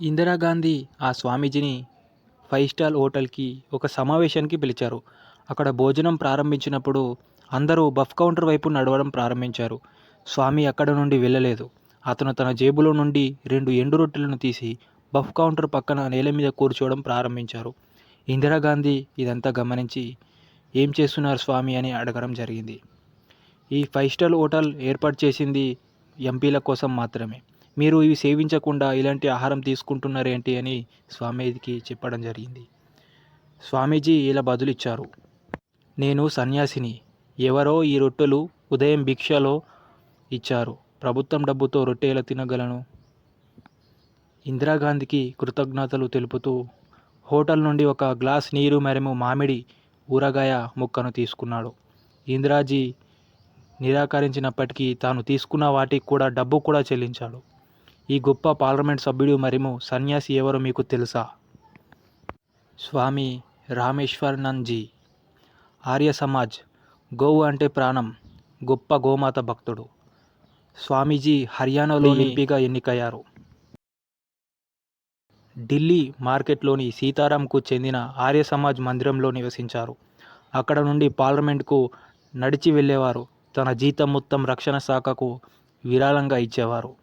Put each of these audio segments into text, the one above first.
ఇందిరాగాంధీ ఆ స్వామీజీని five star హోటల్కి ఒక సమావేశానికి పిలిచారు. అక్కడ భోజనం ప్రారంభించినప్పుడు అందరూ బఫ్ కౌంటర్ వైపు నడవడం ప్రారంభించారు. స్వామి అక్కడ నుండి వెళ్ళలేదు. అతను తన జేబులో నుండి రెండు ఎండు రొట్టెలను తీసి బఫ్ కౌంటర్ పక్కన నేల మీద కూర్చోవడం ప్రారంభించారు. ఇందిరాగాంధీ ఇదంతా గమనించి ఏం చేస్తున్నారు స్వామి? అని అడగడం జరిగింది. ఈ ఫైవ్ స్టార్ హోటల్ ఏర్పాటు చేసింది ఎంపీల కోసం మాత్రమే. మీరు ఇవి సేవించకుండా ఇలాంటి ఆహారం తీసుకుంటున్నారేంటి అని స్వామీజీకి చెప్పడం జరిగింది. స్వామీజీ ఇలా బదులిచ్చారు. నేను సన్యాసిని. ఎవరో ఈ రొట్టెలు ఉదయం భిక్షలో ఇచ్చారు. ప్రభుత్వం డబ్బుతో రొట్టె ఎలా తినగలను? ఇందిరాగాంధీకి కృతజ్ఞతలు తెలుపుతూ హోటల్ నుండి ఒక గ్లాస్ నీరు మరియు మామిడి ఊరగాయ ముక్కను తీసుకున్నాడు. ఇందిరాజీ నిరాకరించినప్పటికీ తాను తీసుకున్న వాటికి కూడా డబ్బు కూడా చెల్లించాడు. ఈ గొప్ప పార్లమెంట్ సభ్యుడు మరియు సన్యాసి ఎవరో మీకు తెలుసా? స్వామి రామేశ్వరనంద్ జీ ఆర్య సమాజ్ గోవు అంటే ప్రాణం గొప్ప గోమాత భక్తుడు. స్వామీజీ హర్యానాలో ఎంపీగా ఎన్నికయ్యారు. ఢిల్లీ మార్కెట్లోని సీతారాంకు చెందిన ఆర్య సమాజ్ మందిరంలో నివసించారు. అక్కడ నుండి పార్లమెంట్కు నడిచి వెళ్ళేవారు. తన జీతం మొత్తం రక్షణ శాఖకు విరాళంగా ఇచ్చేవారు.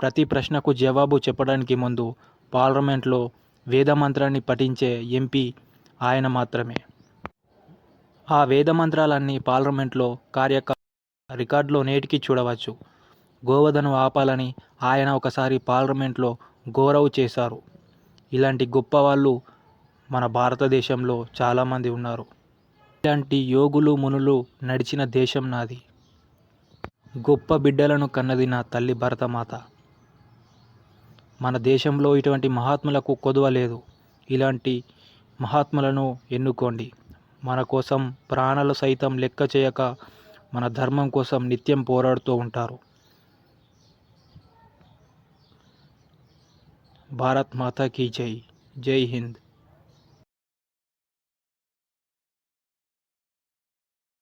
ప్రతి ప్రశ్నకు జవాబు చెప్పడానికి ముందు పార్లమెంట్లో వేదమంత్రాన్ని పఠించే ఎంపీ ఆయన మాత్రమే. ఆ వేదమంత్రాలన్నీ పార్లమెంట్లో కార్యక రికార్డులో నేటికి చూడవచ్చు. గోవధను ఆపాలని ఆయన ఒకసారి పార్లమెంట్లో గౌరవ్ చేశారు. ఇలాంటి గొప్ప వాళ్ళు మన భారతదేశంలో చాలామంది ఉన్నారు. ఇలాంటి యోగులు మునులు నడిచిన దేశం నాది. గొప్ప బిడ్డలను కన్నది నా తల్లి భరతమాత. మన దేశంలో ఇటువంటి మహాత్ములకు కొదువ లేదు. ఇలాంటి మహాత్ములను ఎన్నుకోండి. మన కోసం ప్రాణాలు సైతం లెక్క చేయక మన ధర్మం కోసం నిత్యం పోరాడుతూ ఉంటారు. భారత్ మాతా కీ జై. జై హింద్.